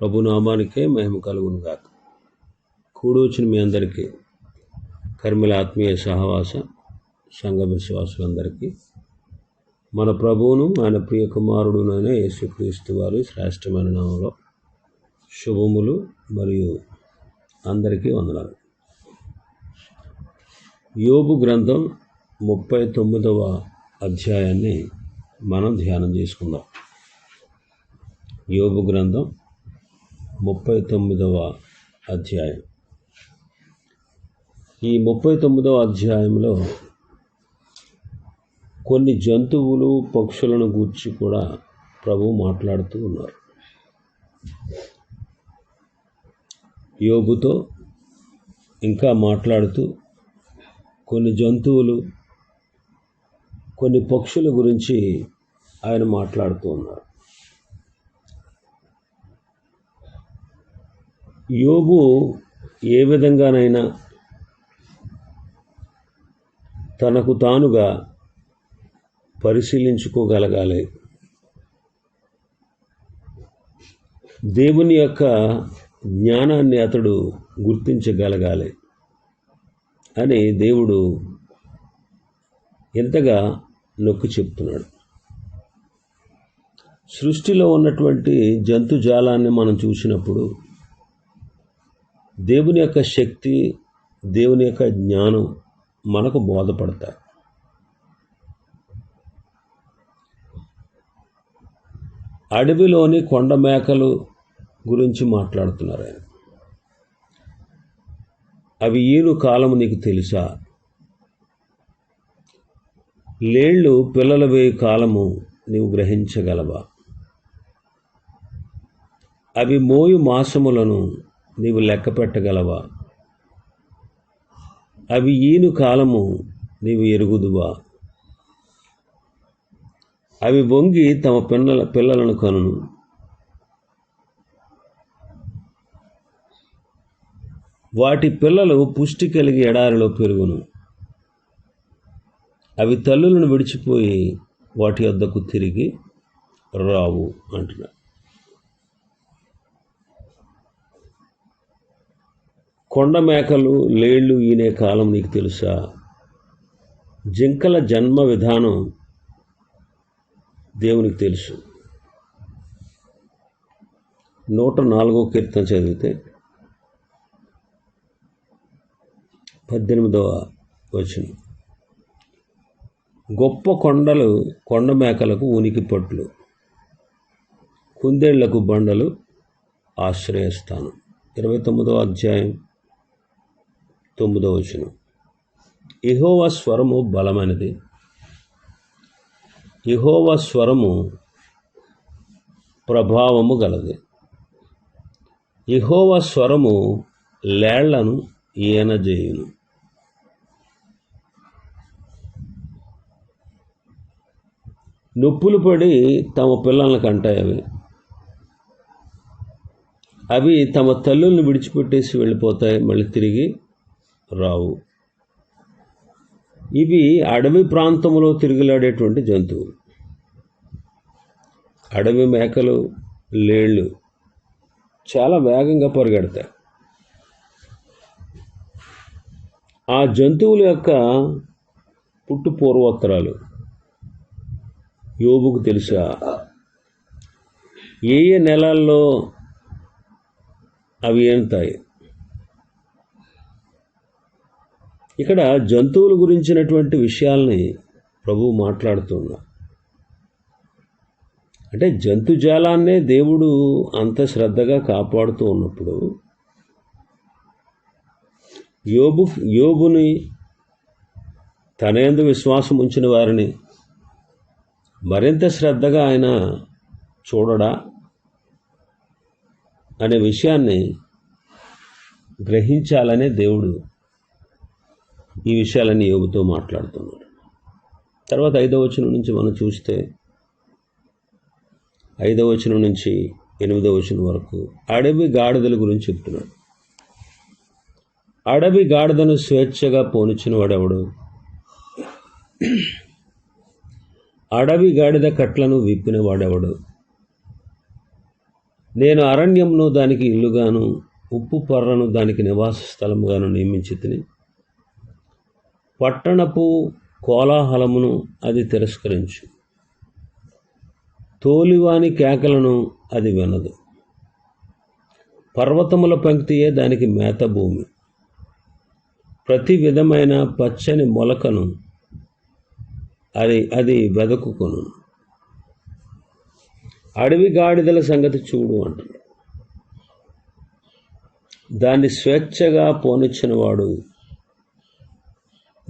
ప్రభు నామానికే మహిమ కలుగును గాక కూడొచ్చిన మీ అందరికీ కర్మల ఆత్మీయ సహవాస సంఘ విశ్వాసులందరికీ మన ప్రభువును ఆయన ప్రియ కుమారుడునైన యేసుక్రీస్తు వారి శ్రేష్టమైన నామంలో శుభములు మరియు అందరికీ వందనాలు. యోబు గ్రంథం ముప్పై తొమ్మిదవ అధ్యాయాన్ని మనం ధ్యానం చేసుకుందాం. యోబు గ్రంథం ముప్పై తొమ్మిదవ అధ్యాయం. ఈ ముప్పై తొమ్మిదవ అధ్యాయంలో కొన్ని జంతువులు పక్షులను గూర్చి కూడా ప్రభు మాట్లాడుతూ ఉన్నారు. యోగుతో ఇంకా మాట్లాడుతూ కొన్ని జంతువులు కొన్ని పక్షుల గురించి ఆయన మాట్లాడుతూ ఉన్నారు. యోబు ఏ విధంగానైనా తనకు తానుగా పరిశీలించుకోగలగాలి. దేవుని యొక్క జ్ఞానాన్ని అతడు గుర్తించగలగాలి అని దేవుడు ఎంతగా నొక్కి చెప్తున్నాడు. సృష్టిలో ఉన్నటువంటి జంతుజాలాన్ని మనం చూసినప్పుడు దేవుని యొక్క శక్తి దేవుని యొక్క జ్ఞానం మనకు బోధపడతాయి. అడవిలోని కొండ మేకలు గురించి మాట్లాడుతున్నారు ఆయన. అవి ఈను కాలము నీకు తెలుసా? లేళ్ళు పిల్లల వేయి కాలము నీవు గ్రహించగలవా? అవి మోయు మాసములను నీవు లెక్క పెట్టగలవా? అవి ఈను కాలము నీవు ఎరుగుదువా? అవి వంగి తమ పిల్లల పిల్లలను కనును. వాటి పిల్లలు పుష్టి కలిగి ఎడారిలో పెరుగును. అవి తల్లులను విడిచిపోయి వాటి వద్దకు తిరిగి రావు అంటున్నారు కొండ మేకలు లేళ్ళు ఈనే కాలం నీకు తెలుసా? జింకల జన్మ విధానం దేవునికి తెలుసు. నూట నాలుగో కీర్తన చదివితే పద్దెనిమిదవ వచనం. గొప్ప కొండలు కొండ మేకలకు ఉనికి పట్లు. కుందేళ్ళకు బండలు ఆశ్రయస్థానం. ఇరవై తొమ్మిదవ అధ్యాయం. తొమ్మిదో వచనం. ఇహోవా స్వరము బలమైనది. ఇహోవా స్వరము ప్రభావము గలది. ఇహోవా స్వరము లేళ్ళను ఈయనజేయును నొప్పులు పడి తమ పిల్లలను కంటాయి అవి. అవి తమ తల్లుల్ని విడిచిపెట్టేసి వెళ్ళిపోతాయి మళ్ళీ తిరిగి రావు. ఇవి అడవి ప్రాంతంలో తిరుగులాడేటువంటి జంతువులు. అడవి మేకలు లేళ్ళు చాలా వేగంగా పరిగెడతాయి. ఆ జంతువుల యొక్క పుట్టు పూర్వోత్తరాలు యోబుకు తెలుసా? ఏ ఏ నెలల్లో అవి ఏంతాయి ఇక్కడ జంతువుల గురించినటువంటి విషయాల్ని ప్రభు మాట్లాడుతున్నా. అంటే జంతుజాలాన్నే దేవుడు అంత శ్రద్ధగా కాపాడుతూ ఉన్నప్పుడు యోబు యోబుని తనేందు విశ్వాసం ఉంచిన వారిని మరింత శ్రద్ధగా ఆయన చూడడా అనే విషయాన్ని గ్రహించాలనే దేవుడు ఈ విషయాలన్నీ యోగుతో మాట్లాడుతున్నాడు. తర్వాత ఐదవ వచనం నుంచి మనం చూస్తే ఐదవ వచనం నుంచి ఎనిమిదవ వచనం వరకు అడవి గాడిదల గురించి చెప్తున్నాడు. అడవి గాడిదను స్వేచ్ఛగా పోనిచ్చిన వాడెవడు? అడవి గాడిద కట్లను విప్పిన వాడెవడు? నేను అరణ్యంను దానికి ఇల్లుగాను ఉప్పు పర్రను దానికి నివాస స్థలముగాను నియమించి తిని పట్టణపు కోలాహలమును అది తిరస్కరించు. తోలివాని కేకలను అది వినదు. పర్వతముల పంక్తియే దానికి మేత భూమి. ప్రతి విధమైన పచ్చని మొలకను అది అది వెదకుకొను. అడవి గాడిదల సంగతి చూడు అంటాడు దాన్ని స్వేచ్ఛగా పోనిచ్చినవాడు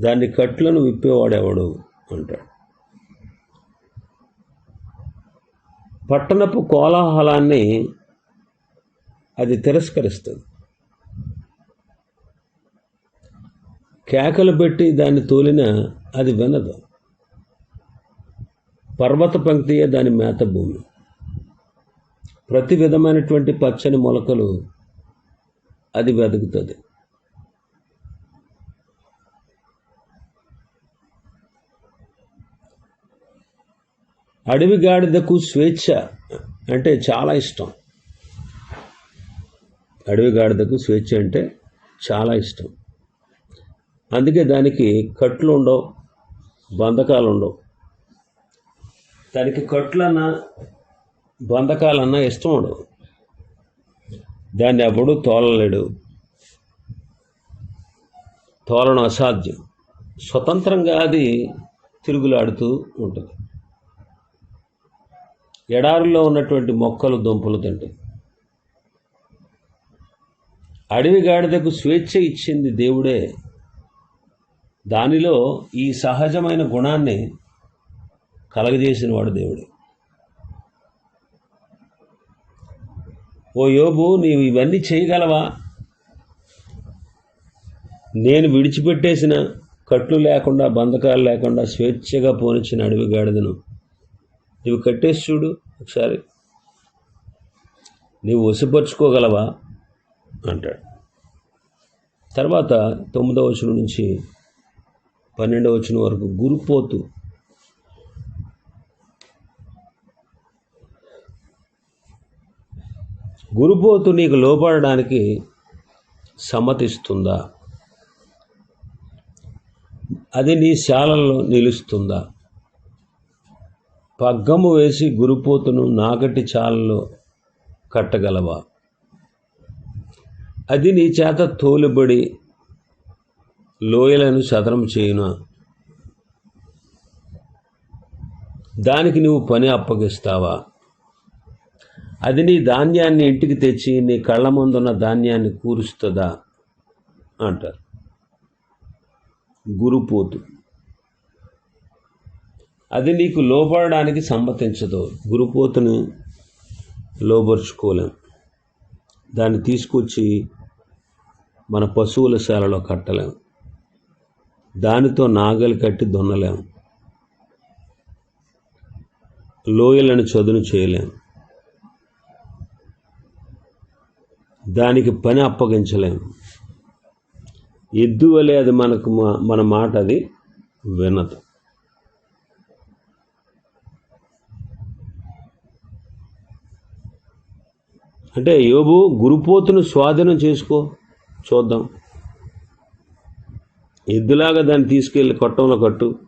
దాన్ని కట్లను విప్పేవాడెవడు? అంటాడు. పట్టణపు కోలాహలాన్ని అది తిరస్కరిస్తుంది. కేకలు పెట్టి దాన్ని తోలిన అది వినదు. పర్వత పంక్తియే దాని మేత భూమి ప్రతి విధమైనటువంటి పచ్చని మొలకలు అది వెతుకుతుంది. అడవి గాడిదకు స్వేచ్ఛ అంటే చాలా ఇష్టం. అడవి గాడిదకు స్వేచ్ఛ అంటే చాలా ఇష్టం. అందుకే దానికి కట్లు ఉండవు బంధకాలు ఉండవు దానికి కట్లన్నా బంధకాలన్నా ఇష్టం ఉండవు దాన్ని అప్పుడు తోలలేడు. తోలడం అసాధ్యం. స్వతంత్రంగా అది తిరుగులాడుతూ ఉంటుంది. ఎడారుల్లో ఉన్నటువంటి మొక్కలు దుంపలు తింటుంది అడవి గాడిదకు స్వేచ్ఛ ఇచ్చింది దేవుడే. దానిలో ఈ సహజమైన గుణాన్ని కలగజేసిన వాడు దేవుడే. ఓ యోబు నీవు ఇవన్నీ చేయగలవా? నేను విడిచిపెట్టేసిన కట్లు లేకుండా బంధకాలు లేకుండా స్వేచ్ఛగా పోనిచ్చిన అడవి గాడిదను నీవు కట్టేసి చూడు ఒకసారి. నీవు వసిపరుచుకోగలవా అంటాడు. తర్వాత తొమ్మిదవ వచనం నుంచి పన్నెండవ వచనం వరకు గురుపోతు. గురుపోతు నీకు లోపడడానికి సమ్మతిస్తుందా? అది నీ శాలలో నిలుస్తుందా? పగ్గము వేసి గురుపోతును నాగటి చాలలో కట్టగలవా? అది నీ చేత తోలుబడి లోయలను సదరం చేయునా. దానికి నువ్వు పని అప్పగిస్తావా? అది నీ ధాన్యాన్ని ఇంటికి తెచ్చి నీ కళ్ళ ముందున్న ధాన్యాన్ని కూరుస్తుందా? అంటారు. గురుపోతు. అది నీకు లోపడడానికి సమ్మతించదు గురుపోతుని లోపరుచుకోలేం దాన్ని తీసుకొచ్చి మన పశువుల శాలలో కట్టలేం. దానితో నాగలి కట్టి దున్నలేం. లోయలను చదును చేయలేం. దానికి పని అప్పగించలేం. ఎద్దు వలె అది మనకు మా- మన మాట అది వినదు. అంటే యోబు గురుపోతును స్వాధీనం చేసుకో చూద్దాం. ఎద్దులాగా దాన్ని తీసుకెళ్ళి కొట్టంలో కట్టు.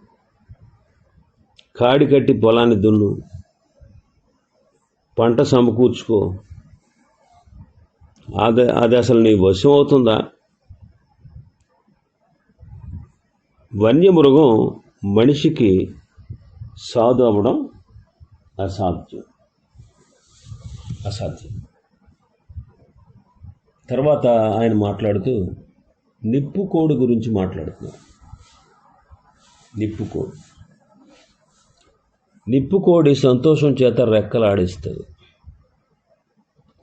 కాడి కట్టి పొలాన్ని దున్ను. పంట సమకూర్చుకో. అది అది అసలు నీ వశం అవుతుందా? వన్యమృగం మనిషికి సాధు అవ్వడం అసాధ్యం. అసాధ్యం. తర్వాత ఆయన మాట్లాడుతూ నిప్పుకోడు గురించి మాట్లాడుతున్నారు. నిప్పుకోడు నిప్పుకోడి సంతోషం చేత రెక్కలాడిస్తుంది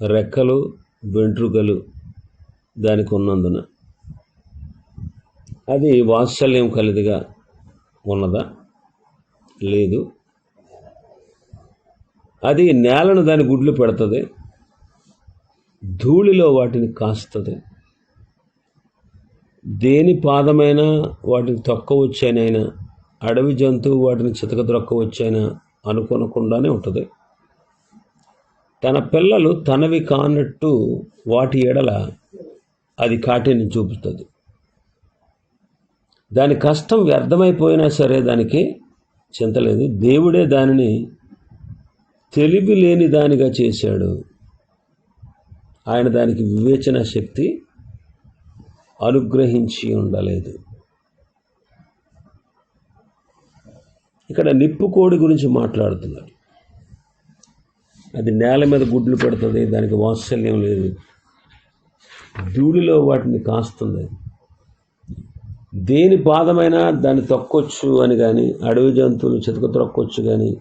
రెక్కలు వెంట్రుకలు దానికి ఉన్నందున. అది వాత్సల్యం కలిదిగా ఉన్నదా? లేదు. అది నేలను దాని గుడ్లు పెడుతుంది. ధూళిలో వాటిని కాస్తుంది. దేని పాదమైనా వాటిని తొక్కవచ్చానైనా అడవి జంతువు వాటిని చితకద్రొక్కవచ్చైనా అనుకోనకుండానే ఉంటుంది. తన పిల్లలు తనవి కానట్టు వాటి ఎడల అది కాటిని చూపుతుంది. దాని కష్టం వ్యర్థమైపోయినా సరే దానికి చింతలేదు దేవుడే దానిని తెలివి లేని దానిగా చేశాడు. ఆయన దానికి వివేచన శక్తి అనుగ్రహించి ఉండలేదు. ఇక్కడ నిప్పు కోడి గురించి మాట్లాడుతున్నారు. అది నేల మీద గుడ్లు పెడుతుంది దానికి వాత్సల్యం లేదు. ధూళిలో వాటిని కాస్తుంది. దేని పాదమైనా దాన్ని తొక్కొచ్చు అని కానీ అడవి జంతువులు చితక తొక్కొచ్చు కానీ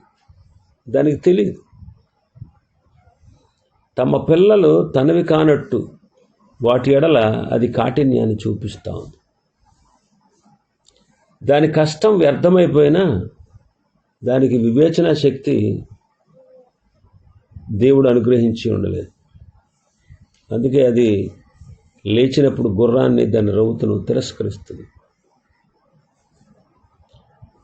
దానికి తెలియదు తమ పిల్లలు తనవి కానట్టు వాటి ఎడల అది కాఠిన్యాన్ని చూపిస్తూ ఉంది. దాని కష్టం వ్యర్థమైపోయినా దానికి వివేచన శక్తి దేవుడు అనుగ్రహించి ఉండలేదు. అందుకే అది లేచినప్పుడు గుర్రాన్ని దాని రౌతును తిరస్కరిస్తుంది.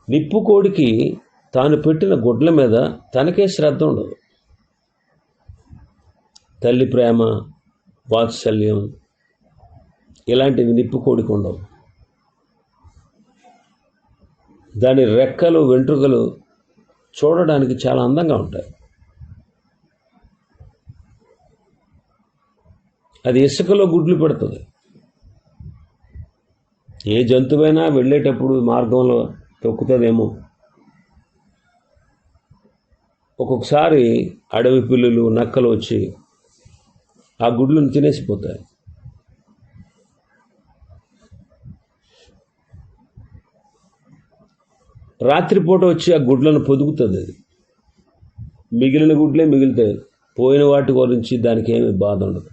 నిప్పుకోడికి తాను పెట్టిన గుడ్ల మీద తనకే శ్రద్ధ ఉండదు. తల్లి ప్రేమ వాత్సల్యం ఇలాంటివి నిప్పుకోడికి ఉండవు. దాని రెక్కలు వెంట్రుకలు చూడడానికి చాలా అందంగా ఉంటాయి. అది ఇసుకలో గుడ్లు పెడుతుంది. ఏ జంతువైనా వెళ్ళేటప్పుడు మార్గంలో తొక్కుతుందేమో. ఒక్కొక్కసారి అడవి పిల్లులు నక్కలు వచ్చి ఆ గుడ్లను తినేసిపోతాయి. రాత్రిపూట వచ్చి ఆ గుడ్లను పొదుగుతుంది అది. మిగిలిన గుడ్లే మిగులుతాయి. పోయిన వాటి గురించి దానికి ఏమి బాధ ఉండదు.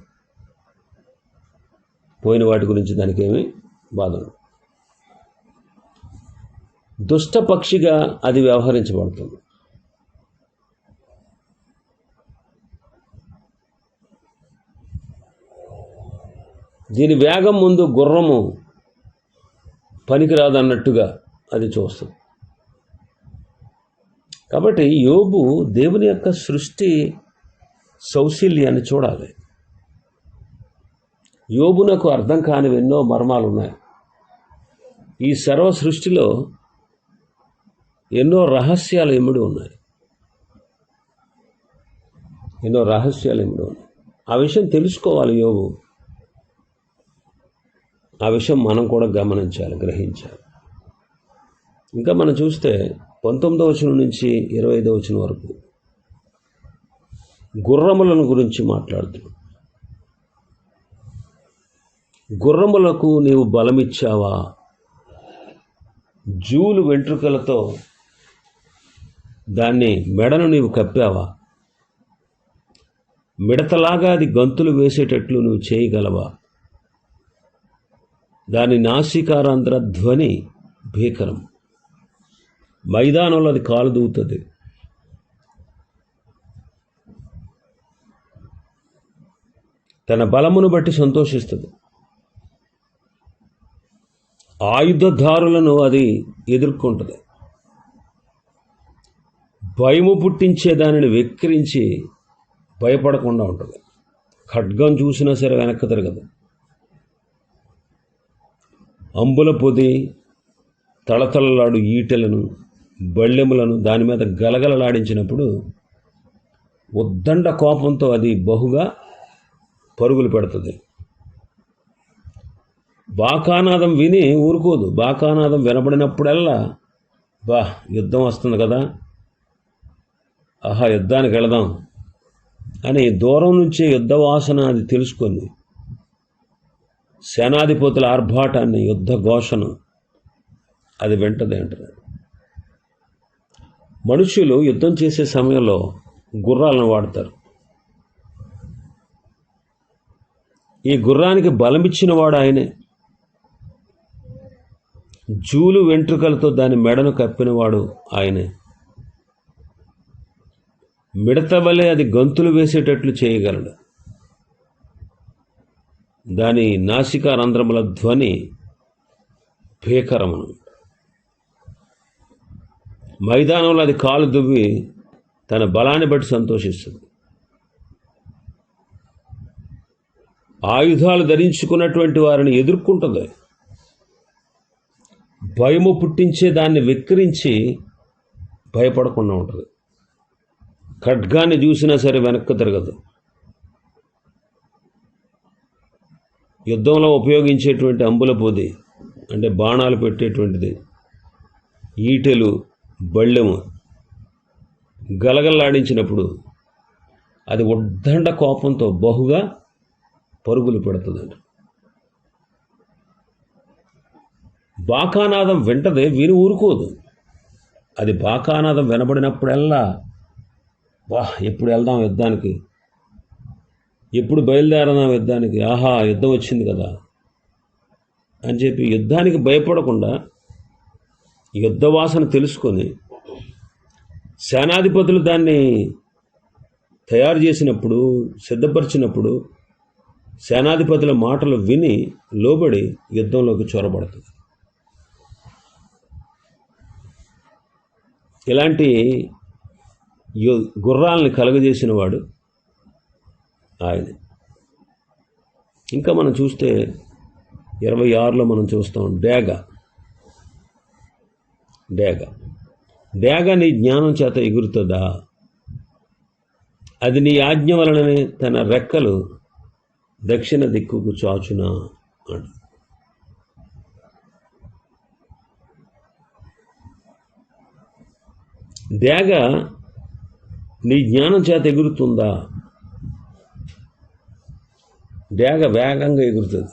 పోయిన వాటి గురించి దానికి ఏమి బాధ ఉండదు. దుష్టపక్షిగా అది వ్యవహరించబడుతుంది. దీని వేగం ముందు గుర్రము పనికిరాదన్నట్టుగా అది చూస్తుంది కాబట్టి యోబు దేవుని యొక్క సృష్టి సౌశల్యాన్ని చూడాలి. యోబునకు అర్థం కానివి ఎన్నో మర్మాలు ఉన్నాయి. ఈ సర్వ సృష్టిలో ఎన్నో రహస్యాలు ఇమిడి ఉన్నాయి. ఎన్నో రహస్యాలు ఇమిడి ఉన్నాయి. ఆ విషయం తెలుసుకోవాలి యోగు ఆ విషయం మనం కూడా గమనించాలి గ్రహించాలి. ఇంకా మనం చూస్తే పంతొమ్మిదవ వచనం నుంచి ఇరవై ఐదవ వచనం వరకు గుర్రములను గురించి మాట్లాడుతున్నాం గుర్రములకు నీవు బలమిచ్చావా? జూలు వెంట్రుకలతో దాన్ని మెడను నీవు కప్పావా? మిడతలాగా అది గంతులు వేసేటట్లు నువ్వు చేయగలవా? దాని నాసికారాంధ్ర ధ్వని భీకరం. మైదానంలో అది కాలు దూవుతుంది తన బలమును బట్టి సంతోషిస్తుంది. ఆయుధదారులను అది ఎదుర్కొంటుంది. భయము పుట్టించే దానిని వెక్కిరించి భయపడకుండా ఉంటుంది. ఖడ్గం చూసినా సరే వెనక్కి తిరగదు. అంబుల పొది తళతళలాడు ఈటెలను బళ్ళెములను దాని మీద గలగలలాడించినప్పుడు ఉద్దండ కోపంతో అది బహుగా పరుగులు పెడుతుంది. బాకానాదం విని ఊరుకోదు. బాకానాదం వినబడినప్పుడల్లా బా యుద్ధం వస్తుంది కదా. ఆహా యుద్ధానికి వెళదాం అని దూరం నుంచే యుద్ధ వాసన అది తెలుసుకుంది. సేనాధిపతుల ఆర్భాటాన్ని యుద్ధ ఘోషను అది వింటది అంటారు మనుషులు యుద్ధం చేసే సమయంలో గుర్రాలను వాడతారు. ఈ గుర్రానికి బలమిచ్చిన వాడు ఆయనే. జూలు వెంట్రుకలతో దాని మెడను కప్పినవాడు ఆయనే. మిడతవలే అది గంతులు వేసేటట్లు చేయగలడు. దాని నాసికా రంధ్రముల ధ్వని భీకరమును మైదానంలో అది కాలు దువ్వి తన బలాన్ని బట్టి సంతోషిస్తుంది. ఆయుధాలు ధరించుకున్నటువంటి వారిని ఎదుర్కొంటుంది. భయము పుట్టించే దాన్ని వెక్కిరించి భయపడకుండా ఉంటుంది. ఖడ్గాన్ని చూసినా సరే వెనక్కి తిరగదు. యుద్ధంలో ఉపయోగించేటువంటి అంబుల పొది అంటే బాణాలు పెట్టేటువంటిది. ఈటెలు బళ్ళెము గలగల్లాడించినప్పుడు అది ఉద్దండ కోపంతో బహుగా పరుగులు పెడుతుందండి బాకానాదం వింటదే విని ఊరుకోదు. అది బాకానాదం వినబడినప్పుడల్లా వా ఎప్పుడు వెళ్దాం యుద్ధానికి? ఎప్పుడు బయలుదేరదాం యుద్ధానికి? ఆహా యుద్ధం వచ్చింది కదా. అని చెప్పి యుద్ధానికి భయపడకుండా యుద్ధ వాసన తెలుసుకొని సేనాధిపతులు దాన్ని తయారు చేసినప్పుడు సిద్ధపరిచినప్పుడు సేనాధిపతుల మాటలు విని లోబడి యుద్ధంలోకి చొరబడుతుంది. ఇలాంటి యు- గుర్రాలని కలగజేసిన వాడు ఆయనది ఇంకా మనం చూస్తే ఇరవై ఆరులో మనం చూస్తాం డేగ. డేగ. డేగ నీ జ్ఞానం చేత ఎగురుతుందా? అది నీ ఆజ్ఞ వలననే తన రెక్కలు దక్షిణ దిక్కుకు చాచునా? అంట డేగ నీ జ్ఞానం చేత ఎగురుతుందా? డేగ వేగంగా ఎగురుతుంది.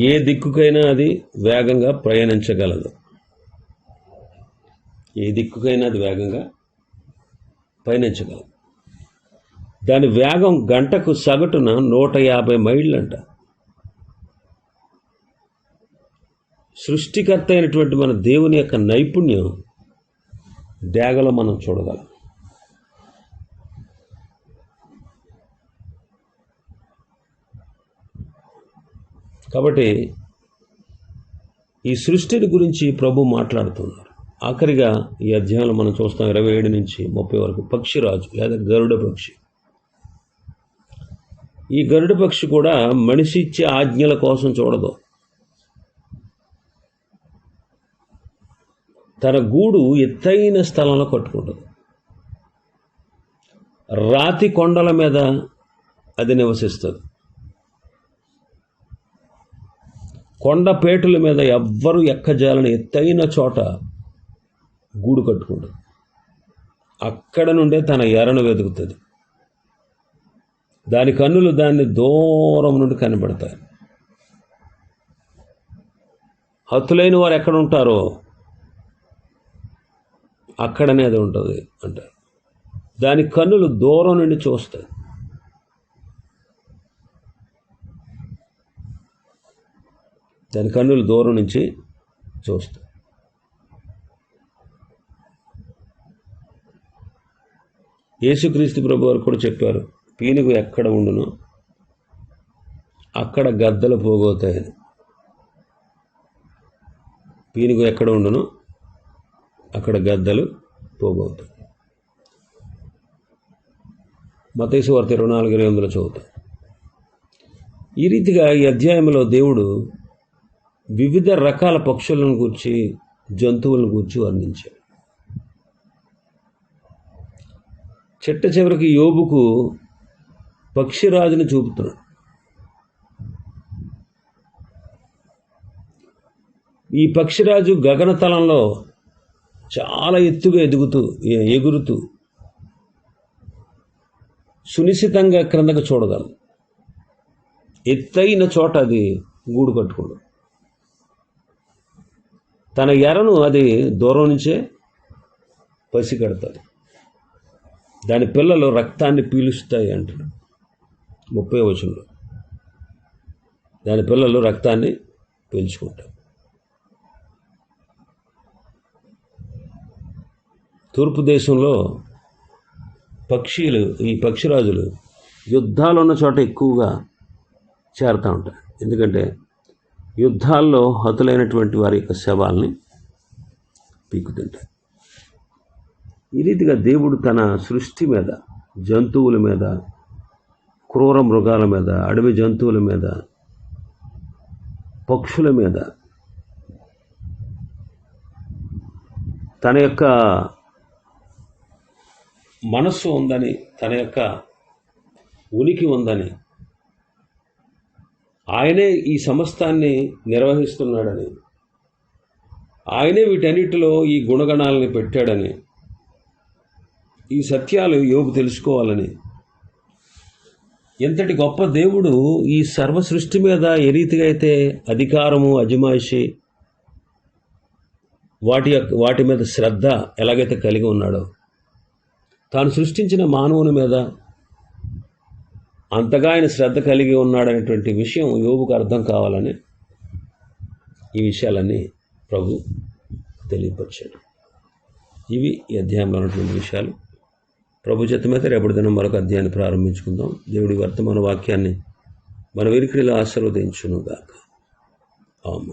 ఏ దిక్కుకైనా అది వేగంగా ప్రయాణించగలదు. ఏ దిక్కుకైనా అది వేగంగా పయనించగలదు దాని వేగం గంటకు సగటున నూట యాభై మైళ్ళంట. సృష్టికర్త అయినటువంటి మన దేవుని యొక్క నైపుణ్యం డేగలో మనం చూడగలం. కాబట్టి ఈ సృష్టిని గురించి ప్రభు మాట్లాడుతున్నారు. ఆఖరిగా ఈ అధ్యాయంలో మనం చూస్తాం ఇరవై ఏడు నుంచి ముప్పై వరకు పక్షిరాజు లేదా గరుడ పక్షి. ఈ గరుడ పక్షి కూడా మనిషి ఇచ్చే ఆజ్ఞల కోసం చూడదు. తన గూడు ఎత్తైన స్థలంలో కట్టుకుంటుంది. రాతి కొండల మీద అది నివసిస్తుంది. కొండపేటల మీద ఎవ్వరు ఎక్కజాలని ఎత్తైన చోట గూడు కట్టుకుంటుంది. అక్కడ నుండే తన ఎరను వెతుకుతుంది. దాని కన్నులు దాన్ని దూరం నుండి కనబడతాయి. హత్తులైన వారు ఎక్కడ ఉంటారో అక్కడనే అది ఉంటుంది అంటారు. దాని కన్నులు దూరం నుండి చూస్తాయి. దాని కన్నులు దూరం నుంచి చూస్తాయి యేసుక్రీస్తు ప్రభు వారు కూడా చెప్పారు పీనుగు ఎక్కడ ఉండునో? అక్కడ గద్దలు పోగవుతాయని పీనుగు ఎక్కడ ఉండునో? అక్కడ గద్దలు పోగవుతాయి మతేసు వార్త ఇరవై నాలుగు ఇరవై వందలు చదువుతాం. ఈ రీతిగా ఈ అధ్యాయంలో దేవుడు వివిధ రకాల పక్షులను గూర్చి జంతువులను గూర్చి వర్ణించాడు. చిట్ట చివరికి యోబుకు పక్షిరాజుని చూపుతున్నాడు. ఈ పక్షిరాజు గగనతలంలో చాలా ఎత్తుగా ఎదుగుతూ ఎగురుతూ సునిశ్చితంగా క్రిందకు చూడగలం ఎత్తైన చోట అది గూడు కట్టుకోడు తన ఎరను అది దూరం నుంచే పసిగడతాడు దాని పిల్లలు రక్తాన్ని పీలుస్తాయి అంటాడు. ముప్పై వచనంలో. దాని పిల్లలు రక్తాన్ని పీల్చుకుంటారు. తూర్పు దేశంలో పక్షీలు ఈ పక్షిరాజులు యుద్ధాలు ఉన్న చోట ఎక్కువగా చేరుతూ ఉంటాయి. ఎందుకంటే యుద్ధాల్లో హతులైనటువంటి వారి యొక్క శవాల్ని పీకుతుంటాయి ఈ రీతిగా దేవుడు తన సృష్టి మీద జంతువుల మీద క్రూర మృగాల మీద అడవి జంతువుల మీద పక్షుల మీద తన యొక్క మనస్సు ఉందని తన యొక్క ఉనికి ఉందని ఆయనే ఈ సమస్తాన్ని నిర్వహిస్తున్నాడని. ఆయనే వీటన్నిటిలో ఈ గుణగణాలని పెట్టాడని. ఈ సత్యాలు యోగు తెలుసుకోవాలని. ఎంతటి గొప్ప దేవుడు ఈ సర్వ సృష్టి మీద ఏ రీతిగా అయితే అధికారము అజమాయిషి వాటి యొక్క వాటి మీద శ్రద్ధ ఎలాగైతే కలిగి ఉన్నాడో తాను సృష్టించిన మానవుని మీద అంతగా ఆయన శ్రద్ధ కలిగి ఉన్నాడనేటువంటి విషయం యోగుకు అర్థం కావాలని ఈ విషయాలన్నీ ప్రభు తెలియపరిచాడు. ఇవి ఈ అధ్యాయంలో ఉన్నటువంటి విషయాలు. ప్రభు చేత మీద రేపటి దినం మరొక అధ్యాయాన్ని ప్రారంభించుకుందాం. దేవుడి వర్తమాన వాక్యాన్ని మన విరికిడిలో ఆశీర్వదించును గాక ఆమె